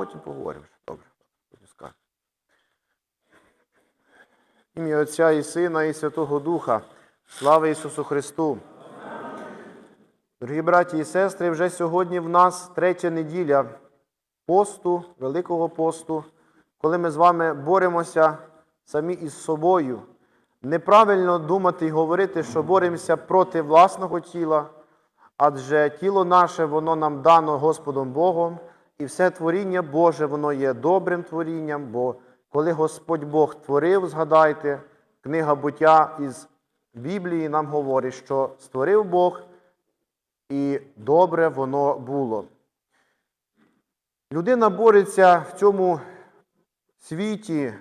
потім поговоримо. Добре. скажу. Ім'я Отця і Сина, і Святого Духа. Слава Ісусу Христу! Дорогі браті і сестри, вже сьогодні в нас третя неділя посту, Великого посту, коли ми з вами боремося самі із собою. Неправильно думати і говорити, що боремося проти власного тіла, адже тіло наше, воно нам дано Господом Богом, і все творіння Боже, воно є добрим творінням, бо коли Господь Бог творив, згадайте, книга буття із Біблії нам говорить, що створив Бог і добре воно було. Людина бореться в цьому світі,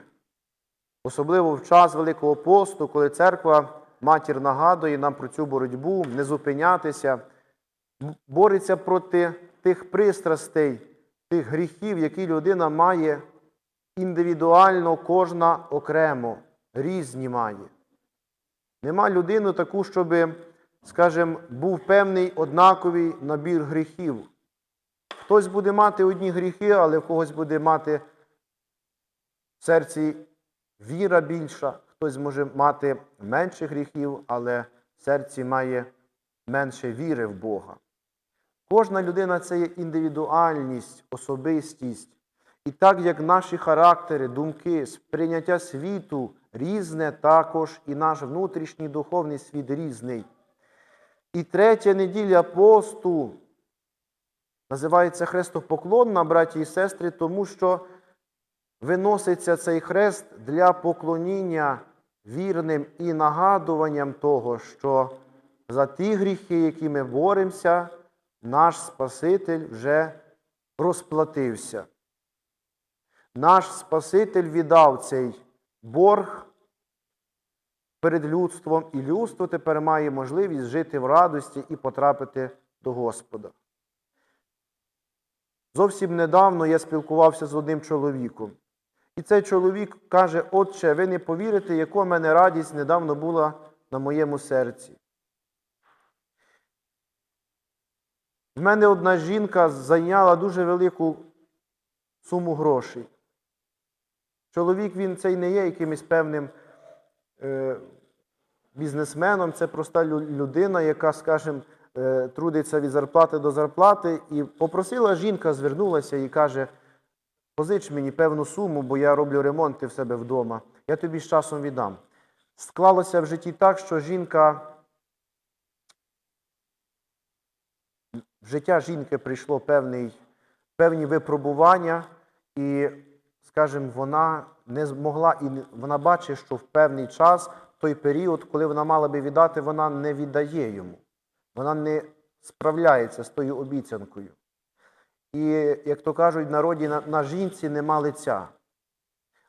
особливо в час Великого посту, коли церква, матір нагадує нам про цю боротьбу, не зупинятися, бореться проти тих пристрастей, тих гріхів, які людина має індивідуально, кожна окремо, різні має. Нема людини таку, щоб, скажімо, був певний однаковий набір гріхів. Хтось буде мати одні гріхи, але в когось буде мати в серці віра більша, хтось може мати менше гріхів, але в серці має менше віри в Бога. Кожна людина це є індивідуальність, особистість. І так як наші характери, думки, сприйняття світу різне, також і наш внутрішній духовний світ різний. І третя неділя посту називається хрестопоклонна, браті і сестри, тому що виноситься цей хрест для поклоніння вірним і нагадуванням того, що за ті гріхи, які ми боремося, наш Спаситель вже розплатився. Наш Спаситель віддав цей борг перед людством, і людство тепер має можливість жити в радості і потрапити до Господа. Зовсім недавно я спілкувався з одним чоловіком. І цей чоловік каже: Отче, ви не повірите, яка в мене радість недавно була на моєму серці. В мене одна жінка зайняла дуже велику суму грошей. Чоловік він цей не є якимось певним е, бізнесменом, це проста людина, яка, скажімо, е, трудиться від зарплати до зарплати. І попросила жінка, звернулася і каже: позич мені певну суму, бо я роблю ремонти в себе вдома. Я тобі з часом віддам. Склалося в житті так, що жінка. В життя жінки прийшло певний, певні випробування, і, скажімо, вона не змогла, і вона бачить, що в певний час, той період, коли вона мала би віддати, вона не віддає йому. Вона не справляється з тою обіцянкою. І, як то кажуть, в народі на, на жінці нема лиця.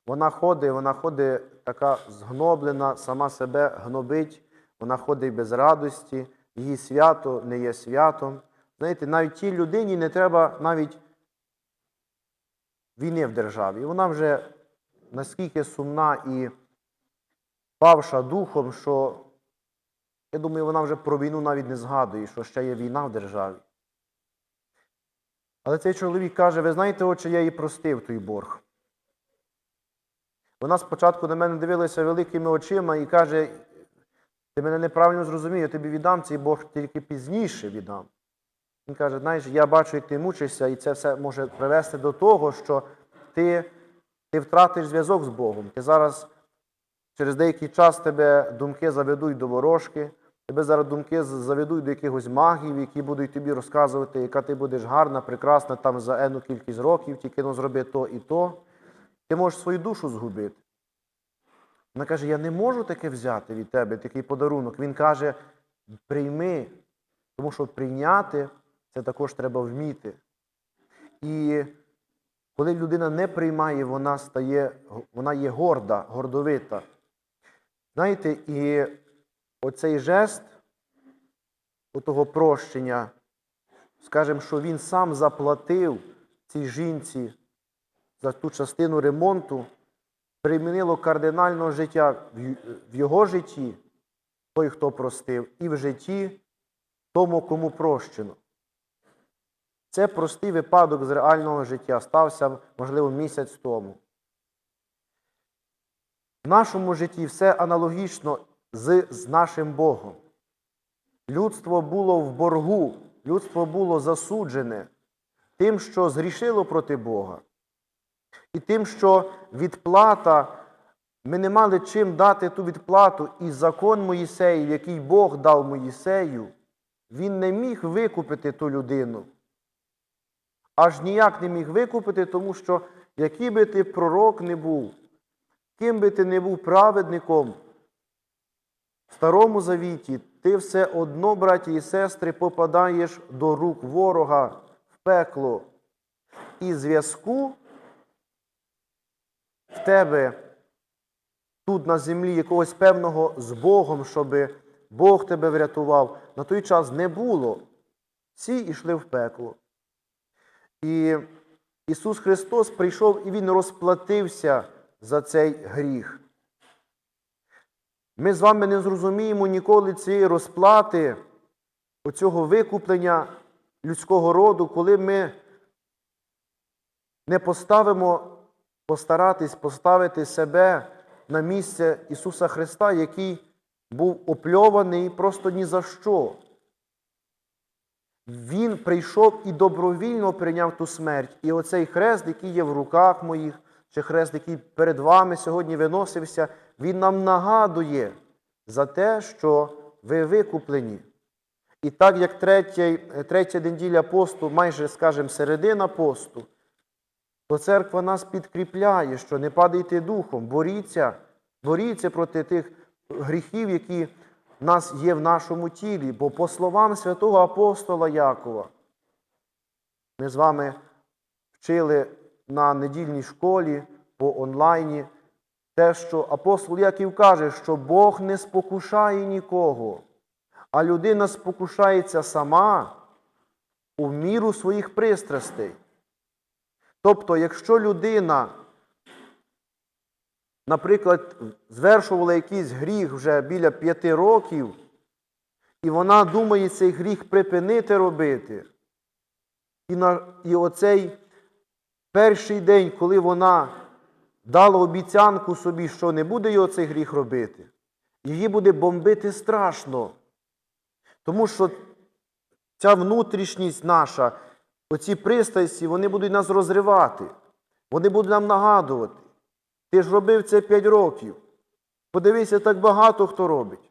Вона ходить, вона ходить така згноблена, сама себе гнобить, вона ходить без радості, її свято не є святом. Знаєте, навіть тій людині не треба навіть війни в державі. Вона вже наскільки сумна і павша духом, що, я думаю, вона вже про війну навіть не згадує, що ще є війна в державі. Але цей чоловік каже: ви знаєте, отче, я її простив той борг. Вона спочатку на мене дивилася великими очима і каже: ти мене неправильно зрозумів, я тобі віддам цей борг тільки пізніше віддам. Він каже, знаєш, я бачу, як ти мучишся, і це все може привести до того, що ти ти втратиш зв'язок з Богом. Ти зараз через деякий час тебе думки заведуть до ворожки, тебе зараз думки заведуть до якихось магів, які будуть тобі розказувати, яка ти будеш гарна, прекрасна там за ену кількість років, тільки ну зроби то і то. Ти можеш свою душу згубити. Вона каже, я не можу таке взяти від тебе, такий подарунок. Він каже, прийми, тому що прийняти це також треба вміти. І коли людина не приймає, вона стає, вона є горда, гордовита. Знаєте, і оцей жест того прощення, скажімо, що він сам заплатив цій жінці за ту частину ремонту, примінило кардинально життя в його житті, той, хто простив, і в житті тому, кому прощено. Це простий випадок з реального життя, стався, можливо, місяць тому. В нашому житті все аналогічно з, з нашим Богом. Людство було в боргу, людство було засуджене тим, що зрішило проти Бога. І тим, що відплата, ми не мали чим дати ту відплату, і закон Моїсеїв, який Бог дав Моїсею, він не міг викупити ту людину. Аж ніяк не міг викупити, тому що який би ти пророк не був, ким би ти не був праведником, в Старому Завіті ти все одно, браті і сестри, попадаєш до рук ворога в пекло. І зв'язку в тебе тут на землі якогось певного з Богом, щоб Бог тебе врятував, на той час не було. Всі йшли в пекло. І Ісус Христос прийшов і Він розплатився за цей гріх. Ми з вами не зрозуміємо ніколи цієї розплати, оцього викуплення людського роду, коли ми не поставимо постаратись поставити себе на місце Ісуса Христа, який був опльований просто ні за що. Він прийшов і добровільно прийняв ту смерть. І оцей хрест, який є в руках моїх, чи хрест, який перед вами сьогодні виносився, він нам нагадує за те, що ви викуплені. І так як третя, третя неділя посту, майже, скажімо, середина посту, то церква нас підкріпляє, що не падайте духом, боріться, боріться проти тих гріхів, які нас є в нашому тілі. Бо по словам святого апостола Якова, ми з вами вчили на недільній школі по онлайні те, що апостол Яків каже, що Бог не спокушає нікого, а людина спокушається сама у міру своїх пристрастей. Тобто, якщо людина, наприклад, звершувала якийсь гріх вже біля п'яти років, і вона думає цей гріх припинити робити, і, на, і оцей перший день, коли вона дала обіцянку собі, що не буде його цей гріх робити, її буде бомбити страшно. Тому що ця внутрішність наша, оці пристрасті, вони будуть нас розривати. Вони будуть нам нагадувати. Ти ж робив це 5 років. Подивися, так багато хто робить.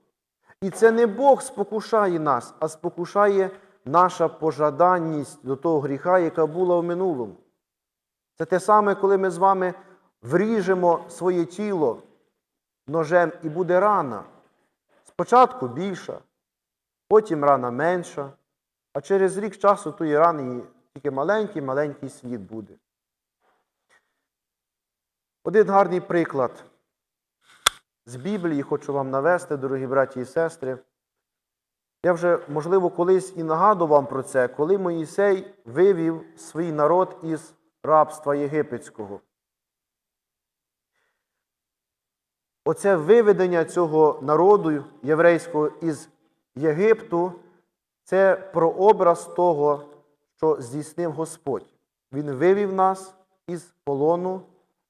І це не Бог спокушає нас, а спокушає наша пожаданність до того гріха, яка була в минулому. Це те саме, коли ми з вами вріжемо своє тіло ножем і буде рана. Спочатку більша, потім рана менша, а через рік часу тої рани тільки маленький-маленький слід буде. Один гарний приклад з Біблії хочу вам навести, дорогі браті і сестри. Я вже, можливо, колись і нагадував вам про це, коли Моїсей вивів свій народ із рабства єгипетського. Оце виведення цього народу єврейського із Єгипту це прообраз того, що здійснив Господь. Він вивів нас із полону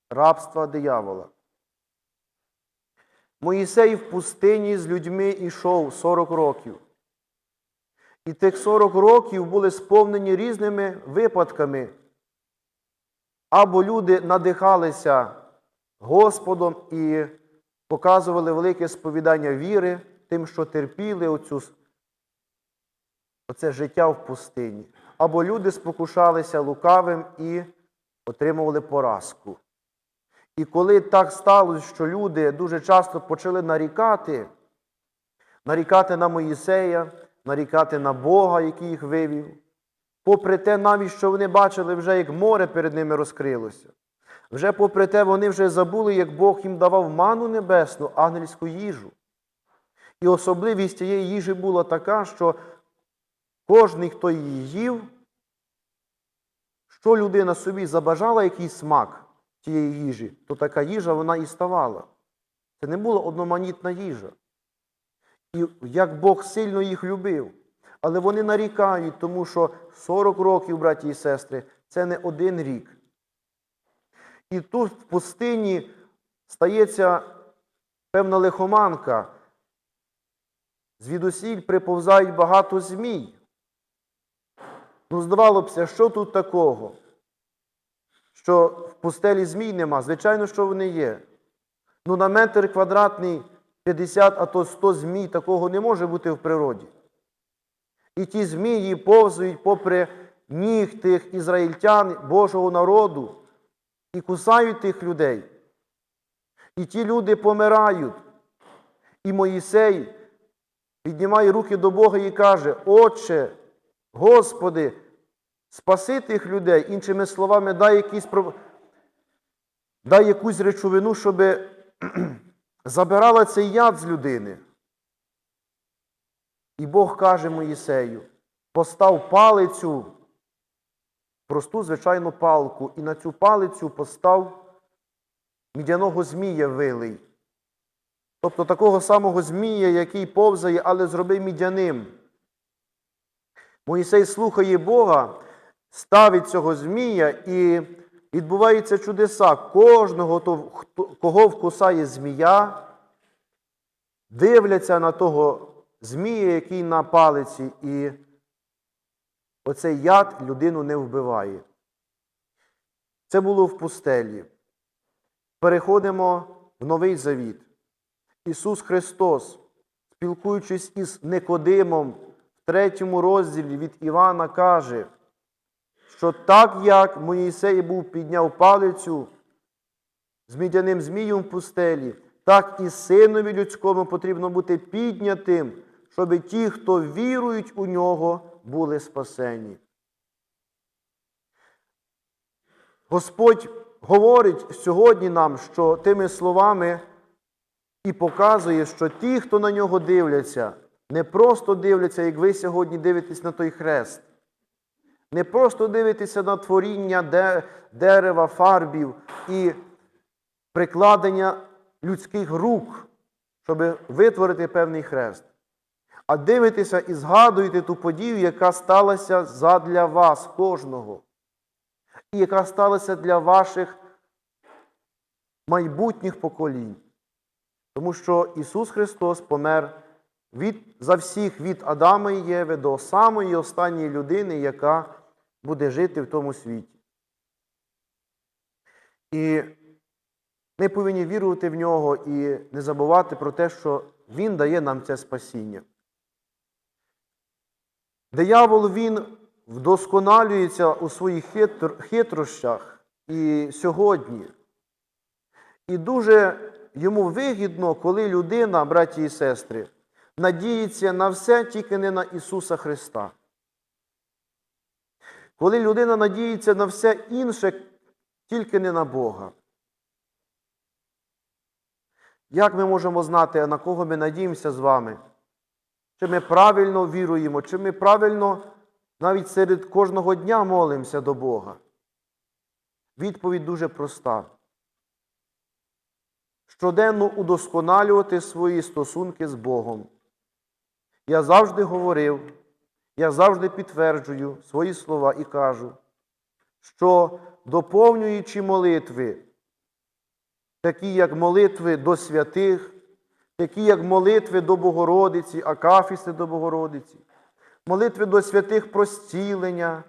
рабства диявола. Моїсей в пустині з людьми йшов 40 років. І тих 40 років були сповнені різними випадками. Або люди надихалися Господом і показували велике сповідання віри тим, що терпіли оцю, оце життя в пустині. Або люди спокушалися лукавим і отримували поразку. І коли так сталося, що люди дуже часто почали нарікати, нарікати на Моїсея, нарікати на Бога, який їх вивів, попри те, навіть що вони бачили вже, як море перед ними розкрилося. Вже попри те, вони вже забули, як Бог їм давав ману небесну, ангельську їжу. І особливість цієї їжі була така, що кожний, хто її їв, що людина собі забажала якийсь смак тієї їжі, то така їжа вона і ставала. Це не була одноманітна їжа. І як Бог сильно їх любив. Але вони нарікають, тому що 40 років, браті і сестри, це не один рік. І тут в пустині стається певна лихоманка. Звідусіль приповзають багато змій. Ну, здавалося б, що тут такого? Що в пустелі змій нема? Звичайно, що вони є. Ну, на метр квадратний 50, а то 100 змій такого не може бути в природі. І ті змії повзують попри ніг тих ізраїльтян Божого народу і кусають тих людей. І ті люди помирають. І Моїсей піднімає руки до Бога і каже: Отче, Господи, спаси тих людей, іншими словами, дай, якісь, дай якусь речовину, щоб забирала цей яд з людини. І Бог каже Моїсею: постав палицю, просту звичайну палку, і на цю палицю постав мідяного змія вилий. Тобто такого самого змія, який повзає, але зроби мідяним. Моїсей слухає Бога, ставить цього змія і відбуваються чудеса. Кожного, кого вкусає змія, дивляться на того змія, який на палиці, і оцей яд людину не вбиває. Це було в пустелі. Переходимо в Новий Завіт. Ісус Христос, спілкуючись із Никодимом в третьому розділі від Івана, каже, що так як Моїсей був підняв палицю з мідяним змієм в пустелі, так і синові людському потрібно бути піднятим, щоб ті, хто вірують у нього, були спасені. Господь говорить сьогодні нам, що тими словами і показує, що ті, хто на нього дивляться, не просто дивляться, як ви сьогодні дивитесь на той хрест, не просто дивитеся на творіння дерева, фарбів і прикладення людських рук, щоб витворити певний хрест. А дивитеся і згадуєте ту подію, яка сталася задля вас, кожного, і яка сталася для ваших майбутніх поколінь. Тому що Ісус Христос помер від, за всіх від Адама і Єви до самої останньої людини, яка буде жити в тому світі. І ми повинні вірувати в нього і не забувати про те, що Він дає нам це спасіння. Диявол він вдосконалюється у своїх хитр- хитрощах і сьогодні. І дуже йому вигідно, коли людина, браті і сестри, надіється на все тільки не на Ісуса Христа. Коли людина надіється на все інше, тільки не на Бога. Як ми можемо знати, на кого ми надіємося з вами? Чи ми правильно віруємо, чи ми правильно навіть серед кожного дня молимося до Бога? Відповідь дуже проста. Щоденно удосконалювати свої стосунки з Богом. Я завжди говорив, я завжди підтверджую свої слова і кажу, що доповнюючи молитви, такі як молитви до святих, такі як молитви до Богородиці, акафісти до Богородиці, молитви до святих про зцілення.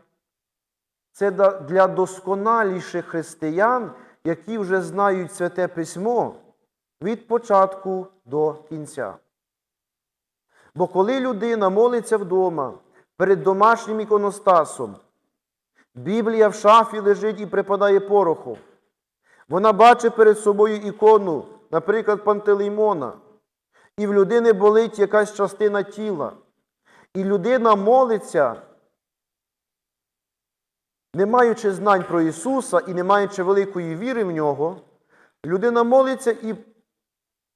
Це для досконаліших християн, які вже знають Святе Письмо від початку до кінця. Бо коли людина молиться вдома перед домашнім іконостасом, Біблія в шафі лежить і припадає порохом. Вона бачить перед собою ікону, наприклад, Пантелеймона, і в людини болить якась частина тіла. І людина молиться, не маючи знань про Ісуса і не маючи великої віри в нього, людина молиться і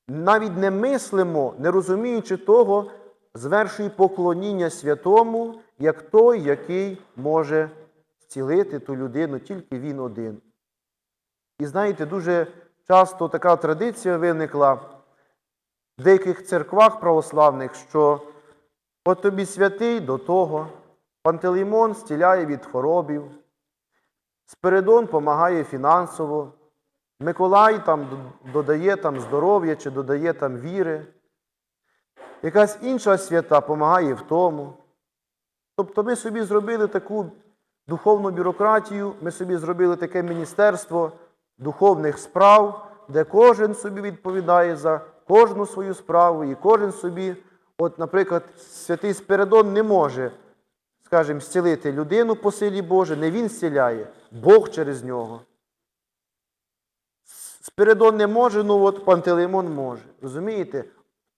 навіть не мислимо, не розуміючи того, звершує поклоніння святому, як той, який може зцілити ту людину, тільки він один. І знаєте, дуже часто така традиція виникла в деяких церквах православних, що От тобі святий до того, Пантелеймон стіляє від хворобів, Спиридон допомагає фінансово, Миколай там додає там здоров'я чи додає там віри. Якась інша свята допомагає в тому. Тобто ми собі зробили таку духовну бюрократію, ми собі зробили таке міністерство духовних справ, де кожен собі відповідає за кожну свою справу, і кожен собі, от, наприклад, святий Спиридон не може, скажімо, зцілити людину по силі Божій, не він зціляє, Бог через нього. Спиридон не може, ну от Пантелеймон може. Розумієте?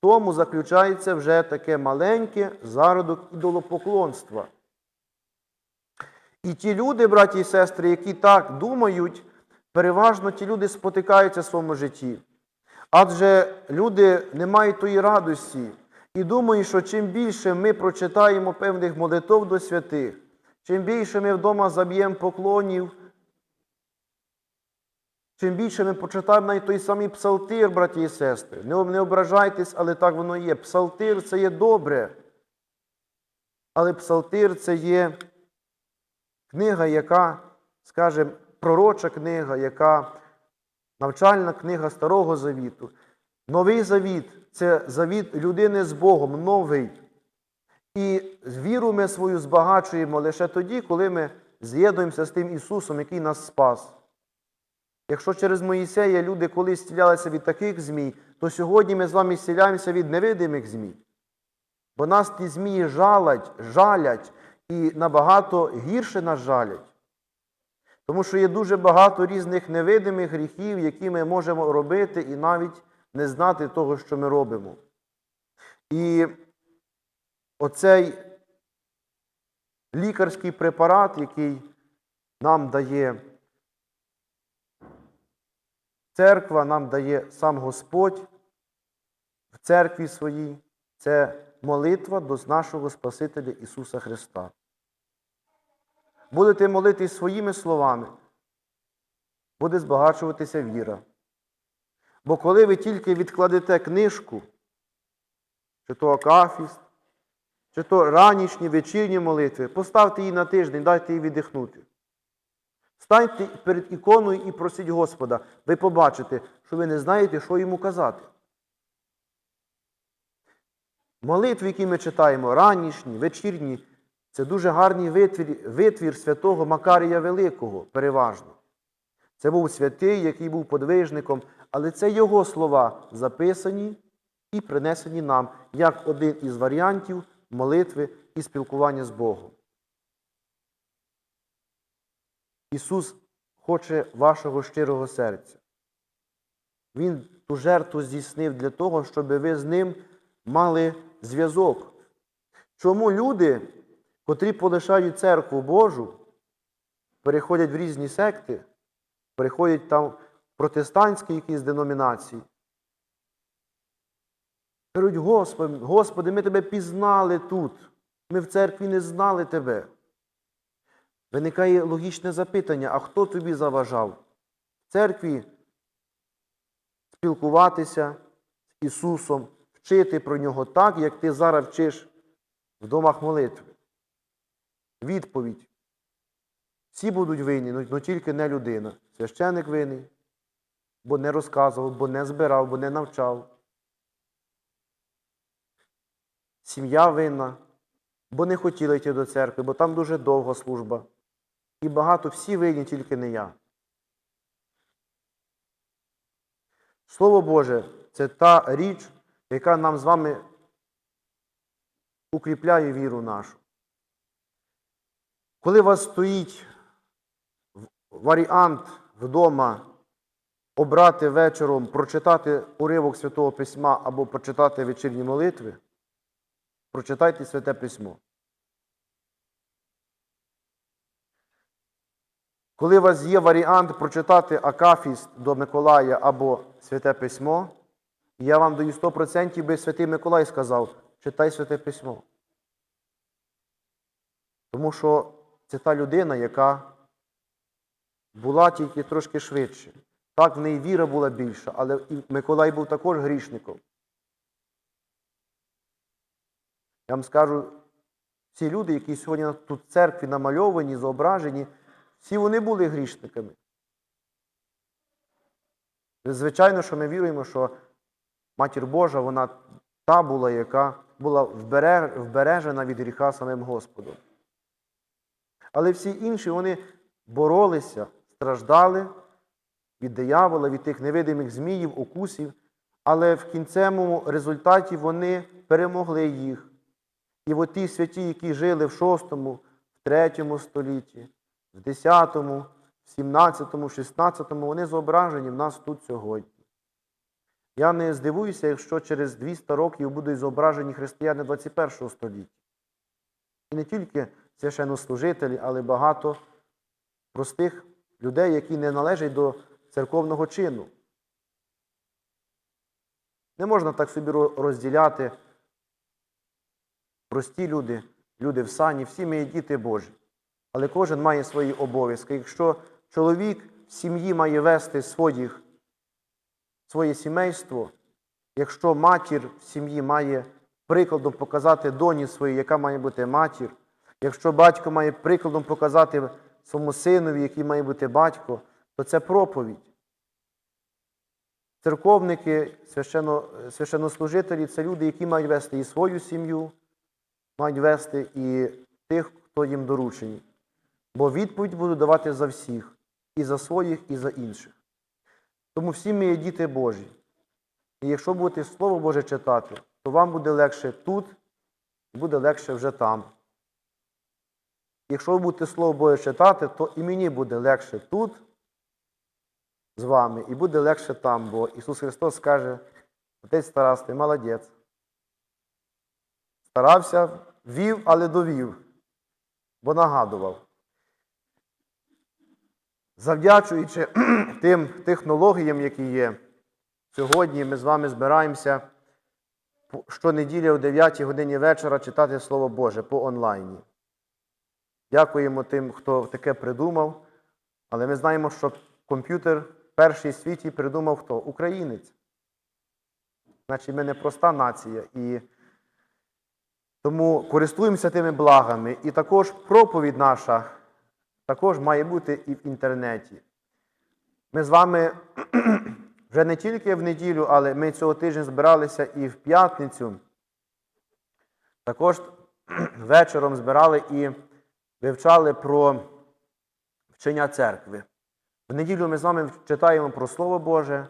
Тому заключається вже таке маленьке зародок ідолопоклонства. І ті люди, браті і сестри, які так думають, переважно ті люди спотикаються в своєму житті. Адже люди не мають тої радості і думають, що чим більше ми прочитаємо певних молитов до святих, чим більше ми вдома заб'ємо поклонів, чим більше ми почитаємо навіть той самий псалтир, браті і сестри. Не, не ображайтесь, але так воно є. Псалтир це є добре. Але псалтир це є книга, яка, скажімо, пророча книга, яка навчальна книга Старого Завіту. Новий завіт це завіт людини з Богом, новий. І віру ми свою збагачуємо лише тоді, коли ми з'єднуємося з тим Ісусом, який нас спас. Якщо через Моїсея люди колись стілялися від таких змій, то сьогодні ми з вами стіляємося від невидимих змій. Бо нас ті змії жалять, жалять і набагато гірше нас жалять. Тому що є дуже багато різних невидимих гріхів, які ми можемо робити і навіть не знати того, що ми робимо. І оцей лікарський препарат, який нам дає церква, нам дає сам Господь в церкві своїй, це молитва до нашого Спасителя Ісуса Христа. Будете молитись своїми словами, буде збагачуватися віра. Бо коли ви тільки відкладете книжку, чи то акафіст, чи то ранішні, вечірні молитви, поставте її на тиждень, дайте їй віддихнути. Станьте перед іконою і просіть Господа, ви побачите, що ви не знаєте, що йому казати. Молитви, які ми читаємо, ранішні, вечірні, це дуже гарний витвір, витвір святого Макарія Великого, переважно. Це був святий, який був подвижником, але це його слова записані і принесені нам як один із варіантів молитви і спілкування з Богом. Ісус хоче вашого щирого серця. Він ту жертву здійснив для того, щоб ви з ним мали зв'язок. Чому люди, котрі полишають церкву Божу, переходять в різні секти, переходять там в протестантські якісь деномінації, кажуть, Господи, Господи, ми тебе пізнали тут, ми в церкві не знали тебе. Виникає логічне запитання, а хто тобі заважав? В церкві спілкуватися з Ісусом, вчити про Нього так, як ти зараз вчиш в домах молитви. Відповідь. Всі будуть винні, але тільки не людина. Священик винний, бо не розказував, бо не збирав, бо не навчав. Сім'я винна, бо не хотіла йти до церкви, бо там дуже довга служба. І багато всі винні, тільки не я. Слово Боже це та річ, яка нам з вами укріпляє віру нашу. Коли у вас стоїть варіант вдома обрати вечором, прочитати уривок Святого Письма або прочитати вечірні молитви, прочитайте Святе Письмо. Коли у вас є варіант прочитати Акафіст до Миколая або Святе Письмо, я вам даю 100%, би Святий Миколай сказав, читай Святе Письмо. Тому що це та людина, яка була тільки трошки швидше. Так, в неї віра була більша, але і Миколай був також грішником. Я вам скажу, ці люди, які сьогодні тут в церкві намальовані, зображені, всі вони були грішниками. Звичайно, що ми віруємо, що Матір Божа, вона та була, яка була вбережена від гріха самим Господом. Але всі інші вони боролися, страждали від диявола, від тих невидимих зміїв, укусів, але в кінцевому результаті вони перемогли їх. І от ті святі, які жили в VI, в III столітті, в X, в XVII, XVI, вони зображені в нас тут сьогодні. Я не здивуюся, якщо через 200 років будуть зображені християни 21 століття. І не тільки священнослужителі, але багато простих людей, які не належать до церковного чину. Не можна так собі розділяти прості люди, люди в сані, всі ми діти Божі. Але кожен має свої обов'язки. Якщо чоловік в сім'ї має вести своїх, своє сімейство, якщо матір в сім'ї має прикладом показати доні своїй, яка має бути матір, якщо батько має прикладом показати своєму синові, який має бути батько, то це проповідь. Церковники, священно, священнослужителі це люди, які мають вести і свою сім'ю, мають вести і тих, хто їм доручені. Бо відповідь буду давати за всіх, і за своїх, і за інших. Тому всі ми є діти Божі. І якщо будете Слово Боже читати, то вам буде легше тут і буде легше вже там. Якщо ви будете Слово Боже читати, то і мені буде легше тут з вами, і буде легше там, бо Ісус Христос скаже, Отець Тарас, ти молодець. Старався, вів, але довів, бо нагадував. Завдячуючи тим технологіям, які є, сьогодні ми з вами збираємося щонеділі о 9 годині вечора читати Слово Боже по онлайні. Дякуємо тим, хто таке придумав, але ми знаємо, що комп'ютер в світі придумав хто? Українець. Значить, ми не проста нація. І тому користуємося тими благами. І також проповідь наша також має бути і в інтернеті. Ми з вами вже не тільки в неділю, але ми цього тижня збиралися і в п'ятницю. Також вечором збирали і вивчали про вчення церкви. В неділю ми з вами читаємо про Слово Боже,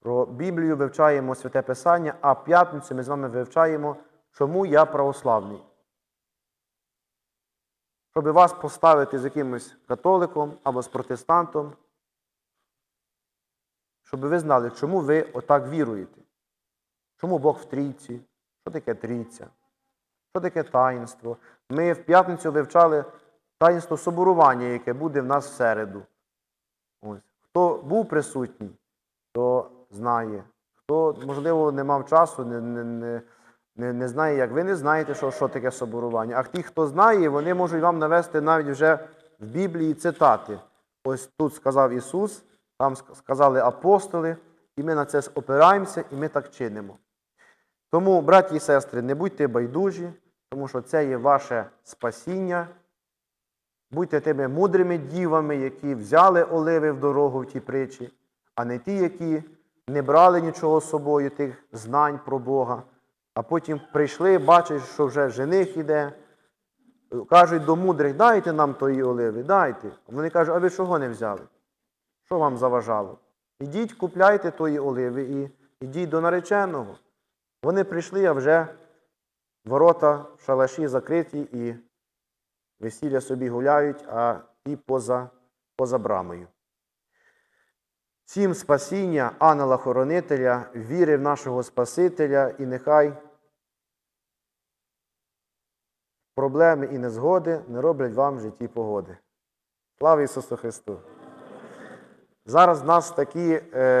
про Біблію, вивчаємо Святе Писання, а в п'ятницю ми з вами вивчаємо, чому я православний. Щоб вас поставити з якимось католиком або з протестантом, щоб ви знали, чому ви отак віруєте. Чому Бог в трійці? Що таке трійця? Що таке таїнство? Ми в п'ятницю вивчали таїнство соборування, яке буде в нас в середу. Ось. Хто був присутній, то знає. Хто, можливо, не мав часу, не, не, не, не, не знає, як ви не знаєте, що, що таке соборування. А ті, хто знає, вони можуть вам навести навіть вже в Біблії цитати. Ось тут сказав Ісус, там сказали апостоли, і ми на це опираємося, і ми так чинимо. Тому, браті і сестри, не будьте байдужі, тому що це є ваше спасіння. Будьте тими мудрими дівами, які взяли оливи в дорогу в ті притчі, а не ті, які не брали нічого з собою, тих знань про Бога, а потім прийшли, бачать, що вже жених іде, кажуть до мудрих, дайте нам тої оливи, дайте. Вони кажуть, а ви чого не взяли? Що вам заважало? Ідіть, купляйте тої оливи і ідіть до нареченого. Вони прийшли, а вже ворота в шалаші закриті і весілля собі гуляють, а ті поза, поза брамою. Всім спасіння, ангела-хоронителя, віри в нашого Спасителя, і нехай проблеми і незгоди не роблять вам в житті погоди. Слава Ісусу Христу! Зараз в нас такі. Е,